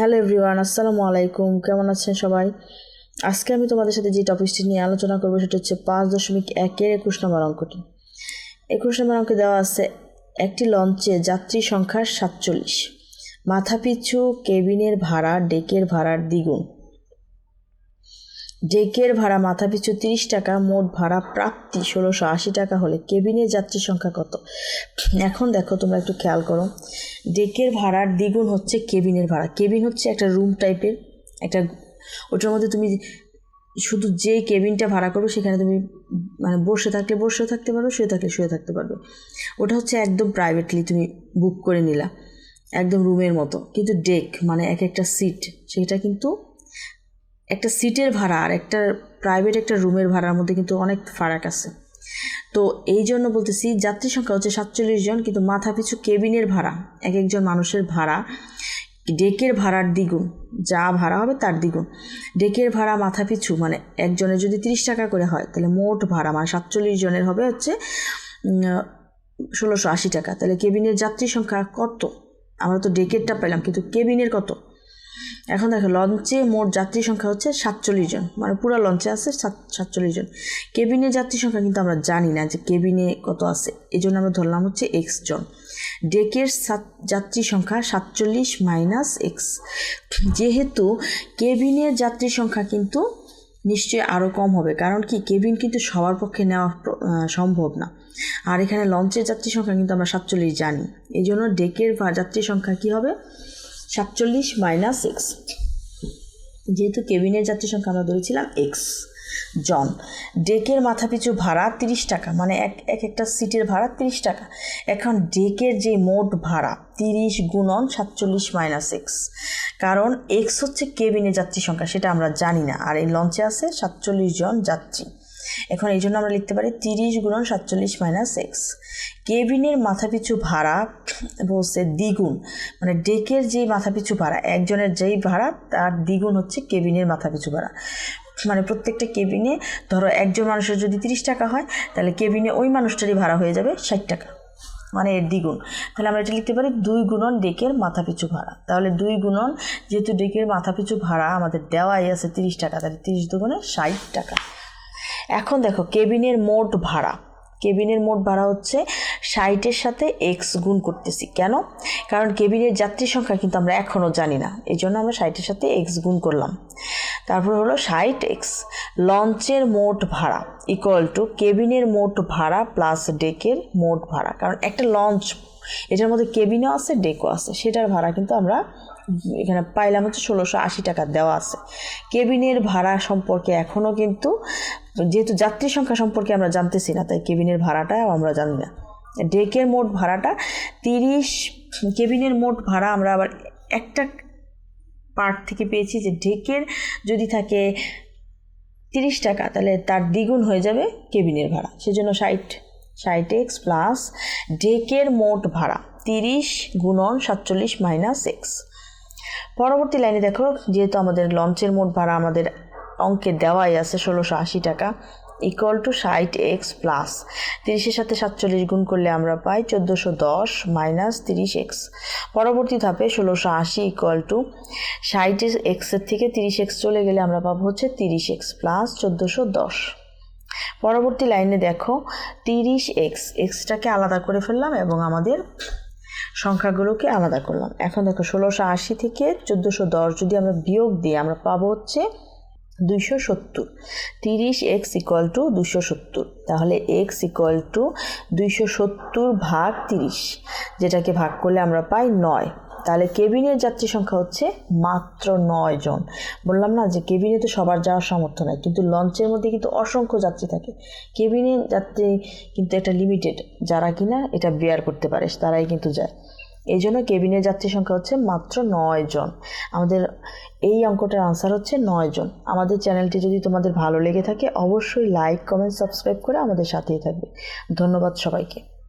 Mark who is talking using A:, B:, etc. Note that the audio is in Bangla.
A: হ্যালো এভরিওয়ান, আসসালামু আলাইকুম। কেমন আছেন সবাই? আজকে আমি তোমাদের সাথে যে টপিকটি নিয়ে আলোচনা করব, সেটা হচ্ছে পাঁচ দশমিক একের একুশ নম্বর অঙ্কটি। একুশ নম্বর অঙ্কে দেওয়া আছে, একটি লঞ্চে যাত্রী সংখ্যা সাতচল্লিশ। মাথাপিছু কেবিনের ভাড়া, ডেকের ভাড়ার দ্বিগুণ। ডেকের ভাড়া মাথাপিছু তিরিশ টাকা, মোট ভাড়া প্রাপ্তি ষোলোশো আশি টাকা হলে কেবিনের যাত্রী সংখ্যা কত? এখন দেখো, তোমরা একটু খেয়াল করো। ডেকের ভাড়ার দ্বিগুণ হচ্ছে কেবিনের ভাড়া। কেবিন হচ্ছে একটা রুম টাইপের একটা ওটার মধ্যে তুমি শুধু যে কেবিনটা ভাড়া করবে সেখানে তুমি মানে বসে থাকলে বসেও থাকতে পারবে, শুয়ে থাকলে শুয়ে থাকতে পারবে। ওটা হচ্ছে একদম প্রাইভেটলি তুমি বুক করে নিলা, একদম রুমের মতো। কিন্তু ডেক মানে এক একটা সিট সেটা কিন্তু একটা সিটের ভাড়া আর একটা প্রাইভেট একটা রুমের ভাড়ার মধ্যে কিন্তু অনেক ফারাক আছে। তো এই জন্য বলতেছি, যাত্রী সংখ্যা হচ্ছে সাতচল্লিশ জন, কিন্তু মাথা পিছু কেবিনের ভাড়া, এক একজন মানুষের ভাড়া, ডেকের ভাড়ার দ্বিগুণ, যা ভাড়া হবে তার দ্বিগুণ। ডেকের ভাড়া মাথা পিছু মানে একজনের যদি তিরিশ টাকা করে হয়, তাহলে মোট ভাড়া মানে সাতচল্লিশ জনের হবে হচ্ছে ষোলোশো আশি টাকা। তাহলে কেবিনের যাত্রী সংখ্যা কত? আমরা তো ডেকেরটা পেলাম, কিন্তু কেবিনের কত? এখন দেখো লঞ্চে মোট যাত্রী সংখ্যা হচ্ছে সাতচল্লিশ জন। মানে পুরো লঞ্চে আছে সাত, সাতচল্লিশ জন। কেবিনে যাত্রী সংখ্যা কিন্তু আমরা জানি না যে কেবিনে কত আছে। এই জন্য আমরা ধরলাম হচ্ছে এক্স জন। ডেকের সাত, যাত্রী সংখ্যা সাতচল্লিশ মাইনাস এক্স যেহেতু কেবিনের যাত্রী সংখ্যা কিন্তু নিশ্চয়ই আরও কম হবে, কারণ কি? কেবিন কিন্তু সবার পক্ষে নেওয়া সম্ভব না। আর এখানে লঞ্চের যাত্রী সংখ্যা কিন্তু আমরা সাতচল্লিশ জানি। এই জন্য ডেকের যাত্রী সংখ্যা কী হবে? সাতচল্লিশ মাইনাস এক্স যেহেতু কেবিনের যাত্রী সংখ্যা আমরা ধরেছিলাম এক্স জন, ডেকের মাথাপিছু ভাড়া তিরিশ টাকা মানে এক এক একটা সিটের ভাড়া তিরিশ টাকা। এখন ডেকের যে মোট ভাড়া, তিরিশ গুণন সাতচল্লিশ মাইনাস এক্স কারণ এক্স হচ্ছে কেবিনের যাত্রী সংখ্যা, সেটা আমরা জানি না। আর এই লঞ্চে আছে সাতচল্লিশ জন যাত্রী। এখন এই জন্য আমরা লিখতে পারি তিরিশ গুণন সাতচল্লিশ মাইনাস এক্স কেবিনের মাথাপিছু ভাড়া বলছে দ্বিগুণ। মানে ডেকের যে মাথাপিছু ভাড়া, একজনের যেই ভাড়া, তার দ্বিগুণ হচ্ছে কেবিনের মাথাপিছু ভাড়া। মানে প্রত্যেকটা কেবিনে ধরো একজন মানুষের যদি তিরিশ টাকা হয়, তাহলে কেবিনে ওই মানুষটারই ভাড়া হয়ে যাবে ষাট টাকা। মানে এর দ্বিগুণ। তাহলে আমরা এটা লিখতে পারি দুই গুণন ডেকের মাথাপিছু ভাড়া। তাহলে দুই গুণন, যেহেতু ডেকের মাথাপিছু ভাড়া আমাদের দেওয়াই আছে তিরিশ টাকা, তাহলে তিরিশ দুগুণে ষাট টাকা। এখন দেখো, কেবিনের মোট ভাড়া। কেবিনের মোট ভাড়া হচ্ছে ষাটের সাথে এক্স গুণ করতেছি। কেন? কারণ কেবিনের যাত্রী সংখ্যা কিন্তু আমরা এখনও জানি না। এই জন্য আমরা ষাটের সাথে এক্স গুণ করলাম। তারপর হলো ষাট এক্স। লঞ্চের মোট ভাড়া ইকুয়াল টু কেবিনের মোট ভাড়া প্লাস ডেকের মোট ভাড়া। কারণ একটা লঞ্চ, এটার মধ্যে কেবিনও আছে, ডেকও আছে। সেটার ভাড়া কিন্তু আমরা এখানে পাইলাম হচ্ছে ষোলোশো আশি টাকা দেওয়া আছে। কেবিনের ভাড়া সম্পর্কে এখনও কিন্তু যেহেতু যাত্রী সংখ্যা সম্পর্কে আমরা জানতেছি না, তাই কেবিনের ভাড়াটাও আমরা জানি না। ডেকের মোট ভাড়াটা তিরিশ, কেবিনের মোট ভাড়া আমরা আবার একটা পার্ট থেকে পেয়েছি যে ডেকের যদি থাকে তিরিশ টাকা, তাহলে তার দ্বিগুণ হয়ে যাবে কেবিনের ভাড়া। সেজন্য ষাট ষাট এক্স প্লাস ডেকের মোট ভাড়া তিরিশ গুণন সাতচল্লিশ মাইনাস এক্স পরবর্তী লাইনে দেখো, যেহেতু আমাদের লঞ্চের মোট ভাড়া আমাদের অঙ্কে দেওয়াই আছে ষোলোশো আশি টাকা ইকুয়াল টু ষাট এক্স প্লাস তিরিশের সাথে সাতচল্লিশ গুণ করলে আমরা পাই চোদ্দোশো দশ মাইনাস তিরিশ এক্স পরবর্তী ধাপে ষোলোশো আশি ইকুয়াল টু ষাট এক্সের থেকে তিরিশ এক্স চলে গেলে আমরা পাবো হচ্ছে তিরিশ এক্স প্লাস চোদ্দোশো দশ। পরবর্তী লাইনে দেখো, তিরিশ এক্স এক্সটাকে আলাদা করে ফেললাম এবং আমাদের সংখ্যাগুলোকে আলাদা করলাম। এখন দেখো ষোলোশো আশি থেকে চোদ্দোশো দশ যদি আমরা বিয়োগ দিই, আমরা পাবো হচ্ছে দুইশো সত্তর। তিরিশ এক্স ইকুয়াল টু দুশো সত্তর। তাহলে এক্স ইকুয়াল টু দুইশো সত্তর ভাগ তিরিশ, যেটাকে ভাগ করলে আমরা পাই নয়। তাহলে কেবিনের যাত্রী সংখ্যা হচ্ছে মাত্র নয় জন। বললাম না যে কেবিনে তো সবার যাওয়ার সামর্থ্য নয় কিন্তু লঞ্চের মধ্যে কিন্তু অসংখ্য যাত্রী থাকে। কেবিনে যাত্রী কিন্তু একটা লিমিটেড যারা কিনা এটা বেয়ার করতে পারে, তারাই কিন্তু যায়। এই জন্য কেবিনের যাত্রী সংখ্যা হচ্ছে মাত্র নয় জন। আমাদের এই অঙ্কটার আনসার হচ্ছে নয় জন। আমাদের চ্যানেলটি যদি তোমাদের ভালো লেগে থাকে, অবশ্যই লাইক কমেন্ট সাবস্ক্রাইব করে আমাদের সাথেই থাকবে। ধন্যবাদ সবাইকে।